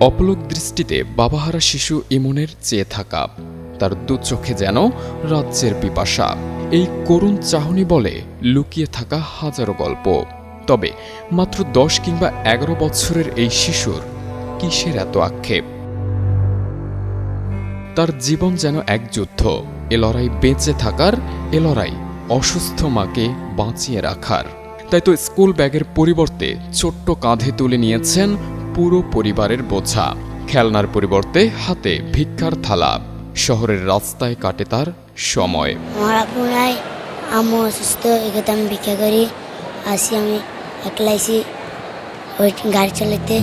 অপলক দৃষ্টিতে বাবাহারা শিশু ইমনের চেয়ে থাকা। তার দু চোখে যেন রাজ্যের পিপাসা। এই করুণ চাহনি বলে লুকিয়ে থাকা হাজারো গল্প। তবে মাত্র দশ কিংবা এগারো বছরের এই শিশুর কিসের এত আক্ষেপ? তার জীবন যেন এক যুদ্ধ। এ লড়াই বেঁচে থাকার, এ লড়াই অসুস্থ মাকে বাঁচিয়ে রাখার। তাই তো স্কুল ব্যাগের পরিবর্তে ছোট্ট কাঁধে তুলে নিয়েছেন পুরো পরিবারের বোঝা। খেলনার পরিবর্তে হাতে ভিক্ষার থালা। শহরের রাস্তায় কাটে তার সময়। আপু অসুস্থ আমি ভিক্ষা করি। আসি আমি একলাইছি ওই গাড়ি চালাতে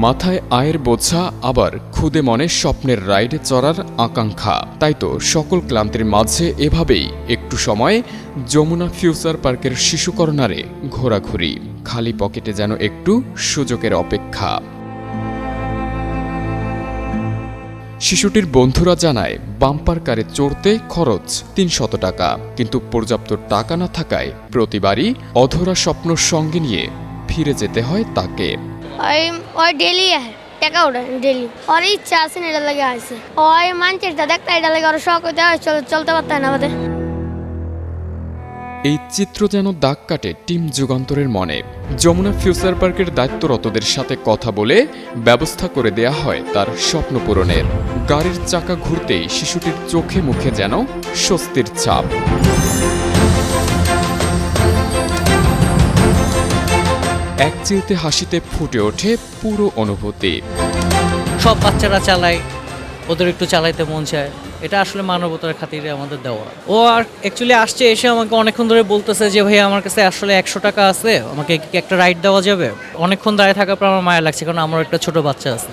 মাথায় আয়ের বোঝা, আবার খুদে মনে স্বপ্নের রাইডে চড়ার আকাঙ্ক্ষা। তাই তো সকল ক্লান্তির মাঝে এভাবেই একটু সময় যমুনা ফিউচার পার্কের শিশু কর্নারে ঘোরাঘুরি। খালি পকেটে যেন একটু সুযোগের অপেক্ষা। শিশুটির বন্ধুরা জানায়, বাম্পার কারে চড়তে খরচ তিনশত টাকা। কিন্তু পর্যাপ্ত টাকা না থাকায় প্রতিবারই অধরা স্বপ্ন সঙ্গে নিয়ে ফিরে যেতে হয় তাকে। আহে টাকা ডেলি। ওর ইচ্ছা আছে এটা লাগে আসে। ওই দেখতে এটা লাগে শখ হইতে চলতে পারতে না আমাদের। এই চিত্র যেন দাগ কাটে টিম যুগান্তরের মনে। যমুনা ফিউচার পার্কের দায়িত্বরতদের সাথে কথা বলে ব্যবস্থা করে দেয়া হয় তার স্বপ্ন পূরণের। গাড়ির চাকা ঘুরতেই শিশুটির চোখে মুখে যেন স্বস্তির ছাপ। এক চিলতে হাসিতে ফুটে ওঠে পুরো অনুভূতি। সব বাচ্চারা চালায়, ওদের একটু চালাইতে মন চায়। এটা আসলে মানবতার খাতিরে আমাদের দেওয়া। ও আর অ্যাকচুয়ালি আসছে, এসে আমাকে অনেকক্ষণ ধরে বলতেছে যে ভাই আমার কাছে আসলে একশো টাকা আছে, আমাকে কি একটা রাইড দেওয়া যাবে? অনেকক্ষণ দাঁড়িয়ে থাকার পর আমার মায়া লাগছে, কারণ আমার একটা ছোট বাচ্চা আছে।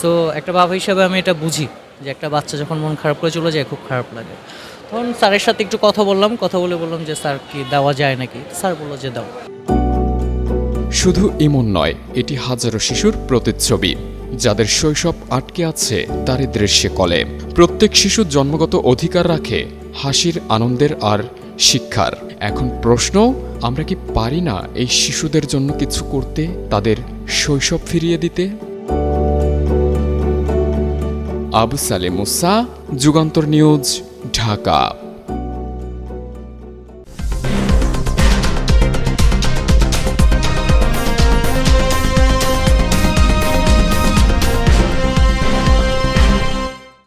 সো একটা বাবা হিসাবে আমি এটা বুঝি, যে একটা বাচ্চা যখন মন খারাপ করে চলে যায়, খুব খারাপ লাগে। তখন স্যারের সাথে একটু কথা বললাম, কথা বলে বললাম যে, স্যার, কি দেওয়া যায় নাকি? স্যার বলল যে, দাও। শুধু ইমন নয়, এটি হাজারো শিশুর প্রতিচ্ছবি, যাদের শৈশব আটকে আছে দারিদ্র্যের কলে। প্রত্যেক শিশু জন্মগত অধিকার রাখে, হাসির আনন্দের আর শিক্ষার। এখন প্রশ্ন, আমরা কি পারি না এই শিশুদের জন্য কিছু করতে, তাদের শৈশব ফিরিয়ে দিতে? আবু সালে মুসা, যুগান্তর নিউজ, ঢাকা।